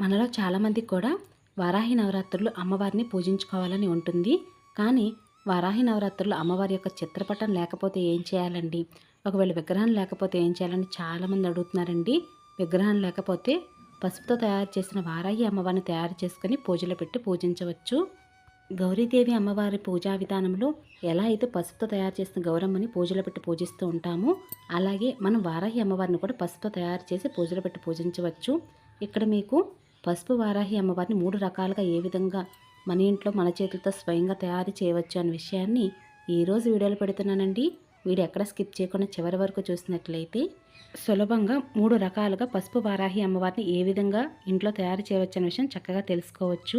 మనలో చాలామందికి కూడా వారాహి నవరాత్రులు అమ్మవారిని పూజించుకోవాలని ఉంటుంది. కానీ వారాహి నవరాత్రులు అమ్మవారి యొక్క చిత్రపటం లేకపోతే ఏం చేయాలండి? ఒకవేళ విగ్రహం లేకపోతే ఏం చేయాలని చాలామంది అడుగుతున్నారండి. విగ్రహం లేకపోతే పసుపుతో తయారు చేసిన వారాహి అమ్మవారిని తయారు చేసుకొని పూజలు పెట్టి పూజించవచ్చు. గౌరీదేవి అమ్మవారి పూజా విధానంలో ఎలా అయితే పసుపుతో తయారు చేసిన గౌరమ్మని పూజలు పెట్టి పూజిస్తూ ఉంటామో అలాగే మనం వారాహి అమ్మవారిని కూడా పసుపుతో తయారు చేసి పూజలు పెట్టి పూజించవచ్చు. ఇక్కడ మీకు పసుపు వారాహి అమ్మవారిని మూడు రకాలుగా ఏ విధంగా మన ఇంట్లో మన చేతులతో స్వయంగా తయారు చేయవచ్చు అనే విషయాన్ని ఈరోజు వీడియోలో పెడుతున్నానండి. వీడియో ఎక్కడ స్కిప్ చేయకుండా చివరి వరకు చూసినట్లయితే సులభంగా మూడు రకాలుగా పసుపు వారాహి అమ్మవారిని ఏ విధంగా ఇంట్లో తయారు చేయవచ్చు అనే విషయం చక్కగా తెలుసుకోవచ్చు.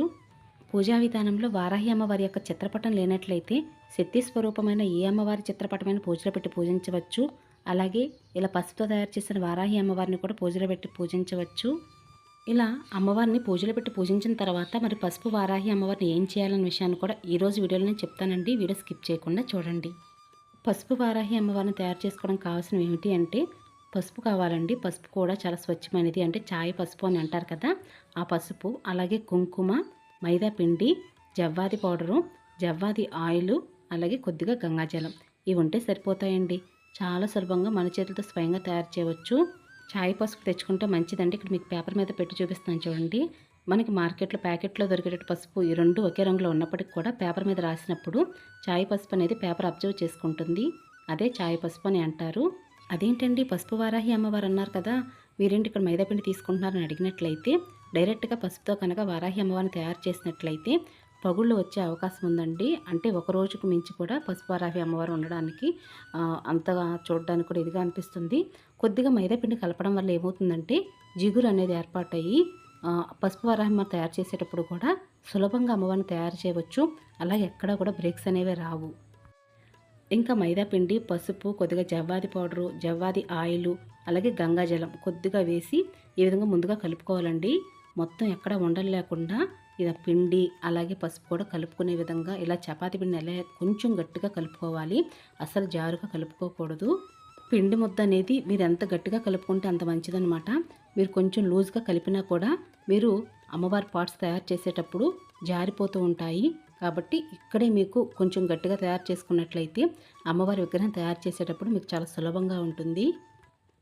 పూజా విధానంలో వారాహి అమ్మవారి యొక్క చిత్రపటం లేనట్లయితే శక్తి స్వరూపమైన ఏ అమ్మవారి చిత్రపటమైన పూజలు పెట్టి పూజించవచ్చు. అలాగే ఇలా పసుపుతో తయారు చేసిన వారాహి అమ్మవారిని కూడా పూజలు పెట్టి పూజించవచ్చు. ఇలా అమ్మవారిని పూజలు పెట్టి పూజించిన తర్వాత మరి పసుపు వారాహి అమ్మవారిని ఏం చేయాలనే విషయాన్ని కూడా ఈరోజు వీడియోలో నేను చెప్తానండి. వీడియో స్కిప్ చేయకుండా చూడండి. పసుపు వారాహి అమ్మవారిని తయారు చేసుకోవడం కావాల్సినవి ఏమిటి అంటే పసుపు కావాలండి. పసుపు కూడా చాలా స్వచ్ఛమైనది. అంటే చాయ్ పసుపు అని అంటారు కదా. ఆ పసుపు అలాగే కుంకుమ మైదా పిండి జవ్వాది పౌడరు జవ్వాది ఆయిల్ అలాగే కొద్దిగా గంగాజలం. ఇవి ఉంటే సరిపోతాయండి. చాలా సులభంగా మన చేతులతో స్వయంగా తయారు చేయవచ్చు. చాయ్ పసుపు తెచ్చుకుంటే మంచిదండి. ఇక్కడ మీకు పేపర్ మీద పెట్టి చూపిస్తాను చూడండి. మనకి మార్కెట్లో ప్యాకెట్లో దొరికేటట్టు పసుపు ఈ రెండు ఒకే రంగులో ఉన్నప్పటికీ కూడా పేపర్ మీద రాసినప్పుడు చాయ్ పసుపు అనేది పేపర్ అబ్జర్వ్ చేసుకుంటుంది. అదే చాయ్ పసుపు అని అంటారు. అదేంటండి? పసుపు వారాహి అమ్మవారు అన్నారు కదా. మీరేంటి ఇక్కడ మైదాపిండి తీసుకుంటున్నారని అడిగినట్లయితే డైరెక్ట్గా పసుపుతో కనుక వారాహి అమ్మవారిని తయారు చేసినట్లయితే పగుళ్ళు వచ్చే అవకాశం ఉందండి. అంటే ఒక రోజుకు మించి కూడా పసుపు వారాహి అమ్మవారు ఉండడానికి అంతగా చూడడానికి కూడా ఇదిగా అనిపిస్తుంది. కొద్దిగా మైదాపిండి కలపడం వల్ల ఏమవుతుందంటే జిగురు అనేది ఏర్పాటయ్యి పసుపు వారాహిమ తయారు చేసేటప్పుడు కూడా సులభంగా అమ్మవారిని తయారు చేయవచ్చు. అలాగే ఎక్కడా కూడా బ్రేక్స్ అనేవి రావు. ఇంకా మైదా పిండి పసుపు కొద్దిగా జవ్వాది పౌడరు జవ్వాది ఆయిల్ అలాగే గంగాజలం కొద్దిగా వేసి ఈ విధంగా ముందుగా కలుపుకోవాలండి. మొత్తం ఎక్కడ ఉండలు లేకుండా ఇలా పిండి అలాగే పసుపు కూడా కలుపుకునే విధంగా ఇలా చపాతి పిండి ఎలా కొంచెం గట్టిగా కలుపుకోవాలి. అసలు జారుగా కలుపుకోకూడదు. పిండి ముద్ద అనేది మీరు ఎంత గట్టిగా కలుపుకుంటే అంత మంచిదనమాట మీరు కొంచెం లూజ్గా కలిపినా కూడా మీరు అమ్మవారి పార్ట్స్ తయారు చేసేటప్పుడు జారిపోతూ ఉంటాయి. కాబట్టి ఇక్కడే మీకు కొంచెం గట్టిగా తయారు చేసుకున్నట్లయితే అమ్మవారి విగ్రహం తయారు చేసేటప్పుడు మీకు చాలా సులభంగా ఉంటుంది.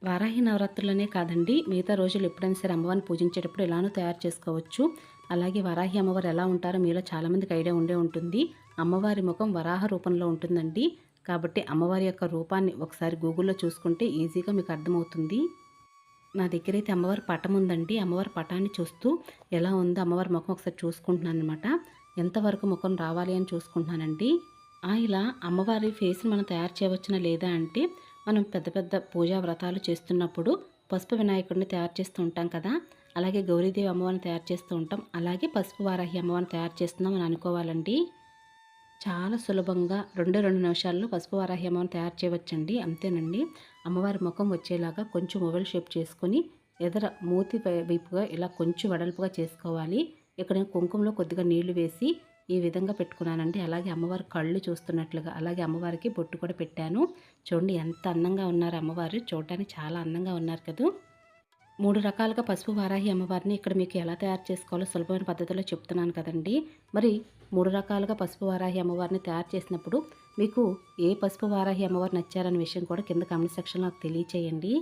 వారాహి నవరాత్రులనే కాదండి మిగతా రోజులు ఎప్పుడైనా సరే అమ్మవారిని పూజించేటప్పుడు ఎలానో తయారు చేసుకోవచ్చు. అలాగే వరాహి అమ్మవారు ఎలా ఉంటారో మీలో చాలామందికి ఐడియా ఉండే ఉంటుంది. అమ్మవారి ముఖం వరాహ రూపంలో ఉంటుందండి. కాబట్టి అమ్మవారి యొక్క రూపాన్ని ఒకసారి గూగుల్లో చూసుకుంటే ఈజీగా మీకు అర్థమవుతుంది. నా దగ్గర అయితే అమ్మవారి పటం ఉందండి. అమ్మవారి పటాన్ని చూస్తూ ఎలా ఉందో అమ్మవారి ముఖం ఒకసారి చూసుకుంటున్నాను అనమాట ఎంతవరకు ముఖం రావాలి అని చూసుకుంటున్నానండి? ఆ ఇలా అమ్మవారి ఫేస్ని మనం తయారు చేయవచ్చునా లేదా అంటే మనం పెద్ద పెద్ద పూజా వ్రతాలు చేస్తున్నప్పుడు పసుపు వినాయకుడిని తయారు చేస్తూ ఉంటాం కదా? అలాగే గౌరీదేవి అమ్మవారిని తయారు చేస్తూ ఉంటాం. అలాగే పసుపు వారాహి అమ్మవారిని తయారు చేస్తున్నాం అని అనుకోవాలండి. చాలా సులభంగా రెండు రెండు నిమిషాల్లో పసుపు వారాహి అమ్మవారిని తయారు చేయవచ్చండి. అంతేనండి. అమ్మవారి ముఖం వచ్చేలాగా కొంచెం ఓవెల్ షేప్ చేసుకొని ఎదర మూతి వైపుగా ఇలా కొంచెం వెడల్పుగా చేసుకోవాలి. ఇక్కడ నేను కుంకుమలో కొద్దిగా నీళ్ళు వేసి ఈ విధంగా పెట్టుకున్నానండి. అలాగే అమ్మవారి కళ్ళు చూస్తున్నట్లుగా అలాగే అమ్మవారికి బొట్టు కూడా పెట్టాను. చూడండి ఎంత అందంగా ఉన్నారు అమ్మవారు. చూడటానికి చాలా అందంగా ఉన్నారు కదా. మూడు రకాలుగా పసుపు వారాహి అమ్మవారిని ఇక్కడ మీకు ఎలా తయారు చేసుకోవాలో సులభమైన పద్ధతిలో చెప్తున్నాను కదండి. మరి మూడు రకాలుగా పసుపు వారాహి అమ్మవారిని తయారు చేసినప్పుడు మీకు ఏ పసుపు వారాహి అమ్మవారు నచ్చారనే విషయం కూడా కింద కామెంట్ సెక్షన్లో నాకు తెలియచేయండి.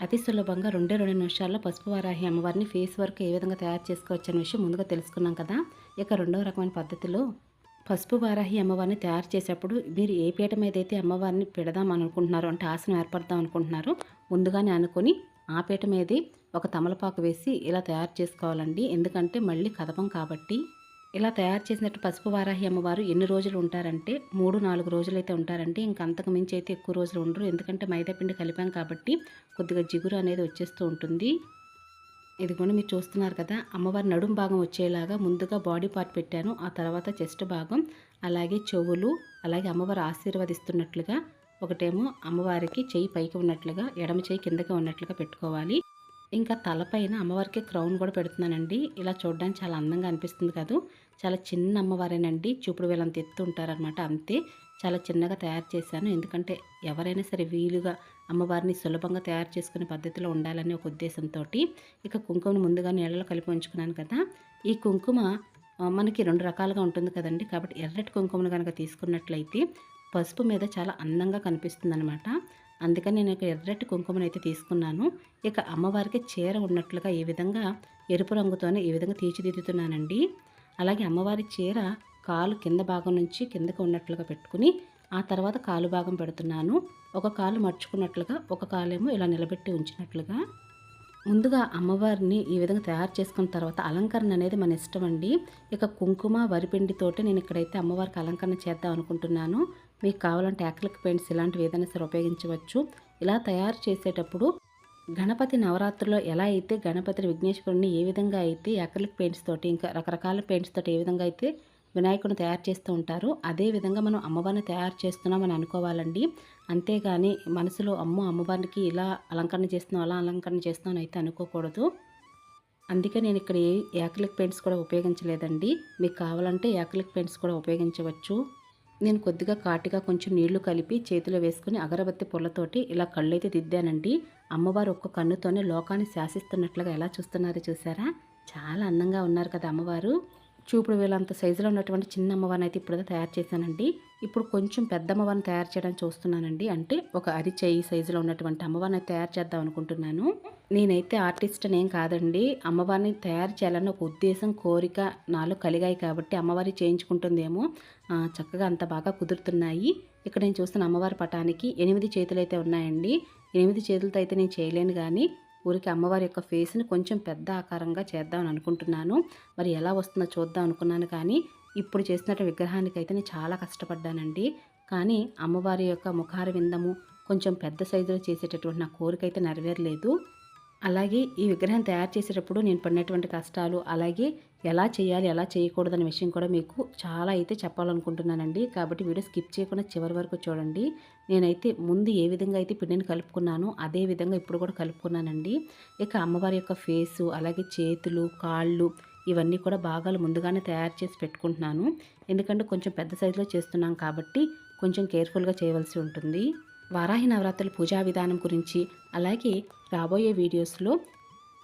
అతి సులభంగా రెండే రెండు నిమిషాల్లో పసుపు వారాహి అమ్మవారిని ఫేస్ వర్క్ ఏ విధంగా తయారు చేసుకోవచ్చు అనే విషయం ముందుగా తెలుసుకున్నాం కదా. ఇక రెండవ రకమైన పద్ధతిలో పసుపు వారాహి అమ్మవారిని తయారు చేసేటప్పుడు మీరు ఏ పీట మీద అయితే అమ్మవారిని పెడదాం అనుకుంటున్నారో అంటే ఆసనం ఏర్పడదాం అనుకుంటున్నారో ముందుగానే అనుకొని ఆ పీట మీదే ఒక తమలపాకు వేసి ఇలా తయారు చేసుకోవాలండి. ఎందుకంటే మళ్ళీ కదపం కాబట్టి ఇలా తయారు చేసినట్టు పసుపు వారాహి అమ్మవారు ఎన్ని రోజులు ఉంటారంటే మూడు నాలుగు రోజులు అయితే ఉంటారంటే ఇంక అంతకు మించి అయితే ఎక్కువ రోజులు ఉండరు. ఎందుకంటే మైదాపిండి కలిపాం కాబట్టి కొద్దిగా జిగురు అనేది వచ్చేస్తూ ఉంటుంది. ఇది కూడా మీరు చూస్తున్నారు కదా అమ్మవారి నడుం భాగం వచ్చేలాగా ముందుగా బాడీ పార్ట్ పెట్టాను. ఆ తర్వాత చెస్ట్ భాగం అలాగే చెవులు అలాగే అమ్మవారు ఆశీర్వదిస్తున్నట్లుగా ఒకటేమో అమ్మవారికి చెయ్యి పైకి ఉన్నట్లుగా ఎడమ చెయ్యి కిందకి ఉన్నట్లుగా పెట్టుకోవాలి. ఇంకా తలపైన అమ్మవారికి క్రౌన్ కూడా పెడుతున్నానండి. ఇలా చూడడానికి చాలా అందంగా అనిపిస్తుంది కాదు. చాలా చిన్న అమ్మవారేనండి. చూపుడు వేలంత ఎత్తు ఉంటారనమాట అంతే. చాలా చిన్నగా తయారు చేశాను. ఎందుకంటే ఎవరైనా సరే వీలుగా అమ్మవారిని సులభంగా తయారు చేసుకునే పద్ధతిలో ఉండాలనే ఒక ఉద్దేశంతో ఇక కుంకుమను ముందుగా నీళ్ళలో కలిపి ఉంచుకున్నాను కదా. ఈ కుంకుమ మనకి రెండు రకాలుగా ఉంటుంది కదండి. కాబట్టి ఎర్రటి కుంకుమను కనుక తీసుకున్నట్లయితే పసుపు మీద చాలా అందంగా కనిపిస్తుంది అనమాట అందుకని నేను ఇక ఎర్రటి కుంకుమను అయితే తీసుకున్నాను. ఇక అమ్మవారికి చీర ఉన్నట్లుగా ఈ విధంగా ఎరుపు రంగుతోనే ఈ విధంగా తీర్చిదిద్దుతున్నానండి. అలాగే అమ్మవారి చీర కాలు కింద భాగం నుంచి కిందకు ఉన్నట్లుగా పెట్టుకుని ఆ తర్వాత కాలు భాగం పెడుతున్నాను. ఒక కాలు మర్చుకున్నట్లుగా ఒక కాలేమో ఇలా నిలబెట్టి ఉంచినట్లుగా. ముందుగా అమ్మవారిని ఈ విధంగా తయారు చేసుకున్న తర్వాత అలంకరణ అనేది మన ఇష్టం అండి ఇక కుంకుమ వరిపిండితోటి నేను ఇక్కడైతే అమ్మవారికి అలంకరణ చేద్దాం అనుకుంటున్నాను. మీకు కావాలంటే యాక్రిలిక్ పెయింట్స్ ఇలాంటివి ఏదైనా సరే ఉపయోగించవచ్చు. ఇలా తయారు చేసేటప్పుడు గణపతి నవరాత్రిలో ఎలా అయితే గణపతి విఘ్నేశ్వరుని ఏ విధంగా అయితే యాక్రిలిక్ పెయింట్స్ తోటి ఇంకా రకరకాల పెయింట్స్ తోటి ఏ విధంగా అయితే వినాయకుడిని తయారు చేస్తూ ఉంటారు అదే విధంగా మనం అమ్మవారిని తయారు చేస్తున్నామని అనుకోవాలండి. అంతేగాని మనసులో అమ్మో అమ్మవారికి ఇలా అలంకరణ చేస్తున్నాం అలా అలంకరణ చేస్తున్నాం అయితే అనుకోకూడదు. అందుకే నేను ఇక్కడ ఏ యాక్రిలిక్ పెయింట్స్ కూడా ఉపయోగించలేదండి. మీకు కావాలంటే యాక్రిలిక్ పెయింట్స్ కూడా ఉపయోగించవచ్చు. నేను కొద్దిగా కాటిగా కొంచెం నీళ్ళు కలిపి చేతిలో వేసుకుని అగరబత్తి పొల్లతోటి ఇలా కళ్ళైతే దిద్దానండి. అమ్మవారు ఒక్క కన్నుతోనే లోకాన్ని శాసిస్తున్నట్లుగా ఎలా చూస్తున్నారో చూసారా? చాలా అందంగా ఉన్నారు కదా అమ్మవారు. చూపుడు వేలంత సైజులో ఉన్నటువంటి చిన్న అమ్మవారిని అయితే ఇప్పుడు తయారు చేశానండి. ఇప్పుడు కొంచెం పెద్ద అమ్మవారిని తయారు చేయడానికి చూస్తున్నానండి. అంటే ఒక అరిచేయి సైజులో ఉన్నటువంటి అమ్మవారిని తయారు చేద్దాం అనుకుంటున్నాను. నేనైతే ఆర్టిస్ట్ ఏం కాదండి. అమ్మవారిని తయారు చేయాలని ఒక ఉద్దేశం కోరిక నాలో కలిగాయి కాబట్టి అమ్మవారి చేయించుకుంటుందేమో. చక్కగా అంత బాగా కుదురుతున్నాయి. ఇక్కడ నేను చూస్తున్న అమ్మవారి పటానికి ఎనిమిది చేతులు అయితే ఉన్నాయండి. ఎనిమిది చేతులతో అయితే నేను చేయలేను కానీ ఊరికి అమ్మవారి యొక్క ఫేస్ని కొంచెం పెద్ద ఆకారంగా చేద్దామని అనుకుంటున్నాను. మరి ఎలా వస్తుందో చూద్దాం అనుకున్నాను కానీ ఇప్పుడు చేసినట్టు విగ్రహానికి అయితే నేను చాలా కష్టపడ్డానండి. కానీ అమ్మవారి యొక్క ముఖార విందము కొంచెం పెద్ద సైజులో చేసేటటువంటి నా కోరిక అయితే నెరవేరలేదు. అలాగే ఈ విగ్రహం తయారు చేసేటప్పుడు నేను పడినటువంటి కష్టాలు అలాగే ఎలా చేయాలి ఎలా చేయకూడదనే విషయం కూడా మీకు చాలా అయితే చెప్పాలనుకుంటున్నానండి. కాబట్టి వీడియో స్కిప్ చేయకుండా చివరి వరకు చూడండి. నేనైతే ముందు ఏ విధంగా అయితే పిండిని కలుపుకున్నానో అదే విధంగా ఇప్పుడు కూడా కలుపుకున్నానండి. ఇక అమ్మవారి యొక్క ఫేసు అలాగే చేతులు కాళ్ళు ఇవన్నీ కూడా భాగాలు ముందుగానే తయారు చేసి పెట్టుకుంటున్నాను. ఎందుకంటే కొంచెం పెద్ద సైజులో చేస్తున్నాం కాబట్టి కొంచెం కేర్ఫుల్గా చేయవలసి ఉంటుంది. వారాహి నవరాత్రుల పూజా విధానం గురించి అలాగే రాబోయే వీడియోస్లో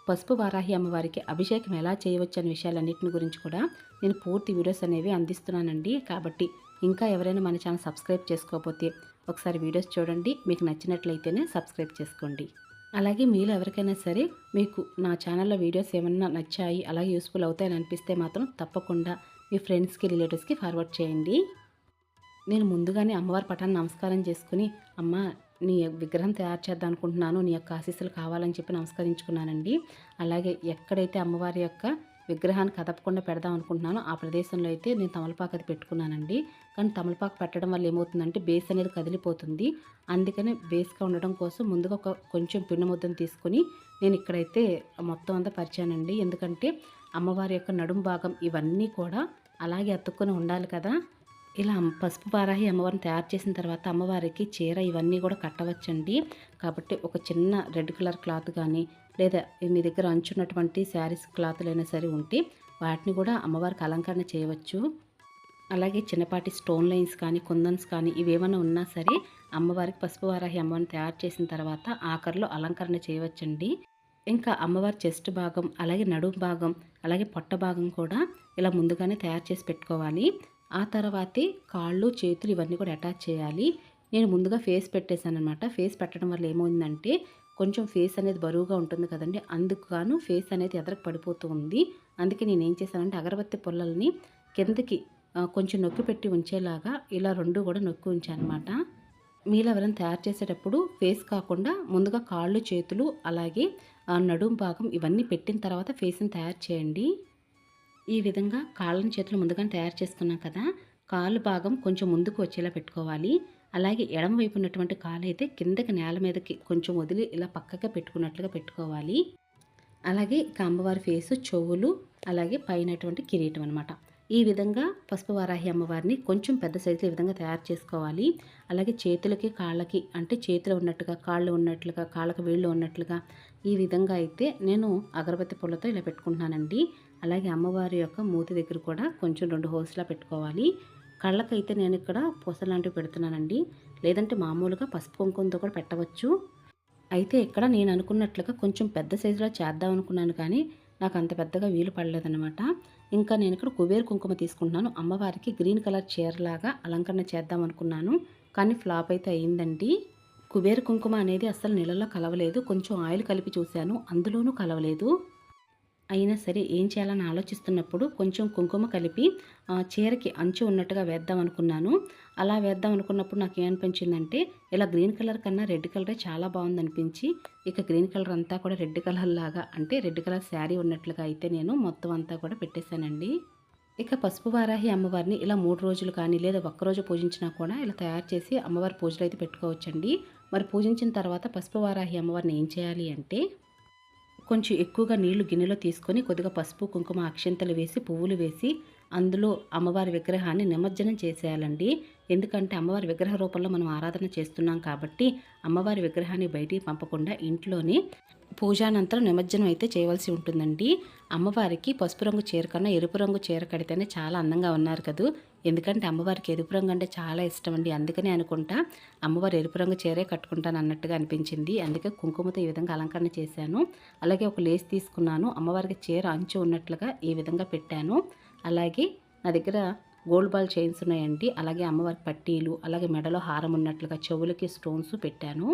పసుపు వారాహి అమ్మవారికి అభిషేకం ఎలా చేయవచ్చు అనే విషయాలన్నింటిని గురించి కూడా నేను పూర్తి వీడియోస్ అనేవి అందిస్తున్నానండి. కాబట్టి ఇంకా ఎవరైనా మన ఛానల్ సబ్స్క్రైబ్ చేసుకోకపోతే ఒకసారి వీడియోస్ చూడండి. మీకు నచ్చినట్లయితేనే సబ్స్క్రైబ్ చేసుకోండి. అలాగే మీలో ఎవరికైనా సరే మీకు నా ఛానల్లో వీడియోస్ ఏమన్నా నచ్చాయి అలాగే యూస్ఫుల్ అవుతాయని అనిపిస్తే మాత్రం తప్పకుండా మీ ఫ్రెండ్స్కి రిలేటివ్స్కి ఫార్వర్డ్ చేయండి. నేను ముందుగానే అమ్మవారి పటాన్ని నమస్కారం చేసుకుని అమ్మ నీ విగ్రహం తయారు చేద్దాం అనుకుంటున్నాను నీ యొక్క ఆశీస్సులు కావాలని చెప్పి నమస్కరించుకున్నానండి. అలాగే ఎక్కడైతే అమ్మవారి యొక్క విగ్రహాన్ని కదపకుండా పెడదాం అనుకుంటున్నాను. ఆ ప్రదేశంలో అయితే నేను తమలపాకు అది పెట్టుకున్నానండి. కానీ తమలపాకు పెట్టడం వల్ల ఏమవుతుందంటే బేస్ అనేది కదిలిపోతుంది. అందుకని బేస్గా ఉండడం కోసం ముందుగా ఒక కొంచెం పిండి ముద్దను తీసుకుని నేను ఇక్కడైతే మొత్తం అంతా పరిచానండి. ఎందుకంటే అమ్మవారి యొక్క నడుం భాగం ఇవన్నీ కూడా అలాగే అతుక్కొని ఉండాలి కదా. ఇలా పసుపు పారాహి అమ్మవారిని తయారు చేసిన తర్వాత అమ్మవారికి చీర ఇవన్నీ కూడా కట్టవచ్చండి. కాబట్టి ఒక చిన్న రెడ్ కలర్ క్లాత్ కానీ లేదా మీ దగ్గర అంచున్నటువంటి శారీస్ క్లాత్లైనా సరే ఉంటే వాటిని కూడా అమ్మవారికి అలంకరణ చేయవచ్చు. అలాగే చిన్నపాటి స్టోన్ లైన్స్ కానీ కుందన్స్ కానీ ఇవేమైనా ఉన్నా సరే అమ్మవారికి పసుపు వారాహి అమ్మవారిని తయారు చేసిన తర్వాత ఆఖరిలో అలంకరణ చేయవచ్చండి. ఇంకా అమ్మవారి చెస్ట్ భాగం అలాగే నడుము భాగం అలాగే పొట్ట భాగం కూడా ఇలా ముందుగానే తయారు చేసి పెట్టుకోవాలి. ఆ తర్వాతే కాళ్ళు చేతులు ఇవన్నీ కూడా అటాచ్ చేయాలి. నేను ముందుగా ఫేస్ పెట్టేశాను అనమాట ఫేస్ పెట్టడం వల్ల ఏమైందంటే కొంచెం ఫేస్ అనేది బరువుగా ఉంటుంది కదండి. అందుకు గాను ఫేస్ అనేది ఎదరకు పడిపోతూ ఉంది. అందుకే నేను ఏం చేశానంటే అగరబత్తి పొల్లల్ని కిందకి కొంచెం నొక్కి పెట్టి ఉంచేలాగా ఇలా రెండు కూడా నొక్కి ఉంచానమాట. అనమాట మీలో ఎవరైనా తయారు చేసేటప్పుడు ఫేస్ కాకుండా ముందుగా కాళ్ళు చేతులు అలాగే నడుం భాగం ఇవన్నీ పెట్టిన తర్వాత ఫేస్ని తయారు చేయండి. ఈ విధంగా కాళ్ళని చేతులు ముందుగానే తయారు చేసుకున్నాం కదా. కాలు భాగం కొంచెం ముందుకు వచ్చేలా పెట్టుకోవాలి. అలాగే ఎడమ వైపు ఉన్నటువంటి కాలు అయితే కిందకి నేల మీదకి కొంచెం వదిలి ఇలా పక్కగా పెట్టుకున్నట్లుగా పెట్టుకోవాలి. అలాగే ఇక అమ్మవారి ఫేసు చెవులు అలాగే పైనటువంటి కిరీటం అనమాట ఈ విధంగా పసుపు వారాహి అమ్మవారిని కొంచెం పెద్ద సైజులో ఈ విధంగా తయారు చేసుకోవాలి. అలాగే చేతులకి కాళ్ళకి అంటే చేతులు ఉన్నట్టుగా కాళ్ళు ఉన్నట్లుగా కాళ్ళకి వీళ్ళు ఉన్నట్లుగా ఈ విధంగా అయితే నేను అగరబత్తి పుల్లతో ఇలా పెట్టుకుంటున్నానండి. అలాగే అమ్మవారి యొక్క మూతి దగ్గర కూడా కొంచెం రెండు హోల్స్లా పెట్టుకోవాలి. కళ్ళకైతే నేను ఇక్కడ పూస లాంటివి పెడుతున్నానండి. లేదంటే మామూలుగా పసుపు కుంకుమతో కూడా పెట్టవచ్చు. అయితే ఇక్కడ నేను అనుకున్నట్లుగా కొంచెం పెద్ద సైజులో చేద్దాం అనుకున్నాను కానీ నాకు అంత పెద్దగా వీలు పడలేదనమాట ఇంకా నేను ఇక్కడ కుబేర్ కుంకుమ తీసుకుంటున్నాను. అమ్మవారికి గ్రీన్ కలర్ చీరలాగా అలంకరణ చేద్దాం అనుకున్నాను. కానీ ఫ్లాప్ అయితే అయిందండి. కుబేరు కుంకుమ అనేది అస్సలు నీళ్ళలో కలవలేదు. కొంచెం ఆయిల్ కలిపి చూశాను. అందులోనూ కలవలేదు. అయినా సరే ఏం చేయాలని ఆలోచిస్తున్నప్పుడు కొంచెం కుంకుమ కలిపి చీరకి అంచు ఉన్నట్టుగా వేద్దాం అనుకున్నాను. అలా వేద్దాం అనుకున్నప్పుడు నాకు ఏమనిపించిందంటే ఇలా గ్రీన్ కలర్ కన్నా రెడ్ కలరే చాలా బాగుంది అనిపించి ఇక గ్రీన్ కలర్ అంతా కూడా రెడ్ కలర్ లాగా అంటే రెడ్ కలర్ శారీ ఉన్నట్లుగా అయితే నేను మొత్తం అంతా కూడా పెట్టేశానండి. ఇక పసుపు వారాహి అమ్మవారిని ఇలా మూడు రోజులు కానీ లేదా ఒక్కరోజు పూజించినా కూడా ఇలా తయారు చేసి అమ్మవారి పూజలు అయితే పెట్టుకోవచ్చండి. మరి పూజించిన తర్వాత పసుపు వారాహి అమ్మవారిని ఏం చేయాలి అంటే కొంచెం ఎక్కువగా నీళ్ళు గిన్నెలో తీసుకొని కొద్దిగా పసుపు కుంకుమ అక్షంతలు వేసి పువ్వులు వేసి అందులో అమ్మవారి విగ్రహాన్ని నిమజ్జనం చేసేయాలండి. ఎందుకంటే అమ్మవారి విగ్రహ రూపంలో మనం ఆరాధన చేస్తున్నాం కాబట్టి అమ్మవారి విగ్రహాన్ని బయటికి పంపకుండా ఇంట్లోనే పూజానంతరం నిమజ్జనం అయితే చేయవలసి ఉంటుందండి. అమ్మవారికి పసుపు రంగు చీర కన్నా ఎరుపు రంగు చీర కడితేనే చాలా అందంగా ఉన్నారు కదూ. ఎందుకంటే అమ్మవారికి ఎరుపు రంగు అంటే చాలా ఇష్టం అండి అందుకనే అనుకుంటా అమ్మవారు ఎరుపు రంగు చీరే కట్టుకుంటాను అన్నట్టుగా అనిపించింది. అందుకే కుంకుమతో ఈ విధంగా అలంకరణ చేశాను. అలాగే ఒక లేస్ తీసుకున్నాను. అమ్మవారికి చీర అంచు ఉన్నట్లుగా ఈ విధంగా పెట్టాను. అలాగే నా దగ్గర గోల్డ్ బాల్ చైన్స్ ఉన్నాయండి. అలాగే అమ్మవారి పట్టీలు అలాగే మెడలో హారం ఉన్నట్లుగా చెవులకి స్టోన్స్ పెట్టాను.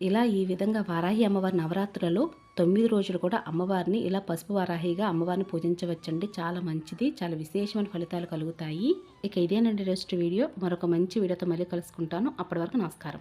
ఇలా ఈ విధంగా వారాహి అమ్మవారి నవరాత్రులలో తొమ్మిది రోజులు కూడా అమ్మవారిని ఇలా పసుపు వారాహిగా అమ్మవారిని పూజించవచ్చండి. చాలా మంచిది చాలా విశేషమైన ఫలితాలు కలుగుతాయి. ఇక ఇదేనండి రెస్ట్ వీడియో. మరొక మంచి వీడియోతో మళ్ళీ కలుసుకుంటాను. అప్పటి వరకు నమస్కారం.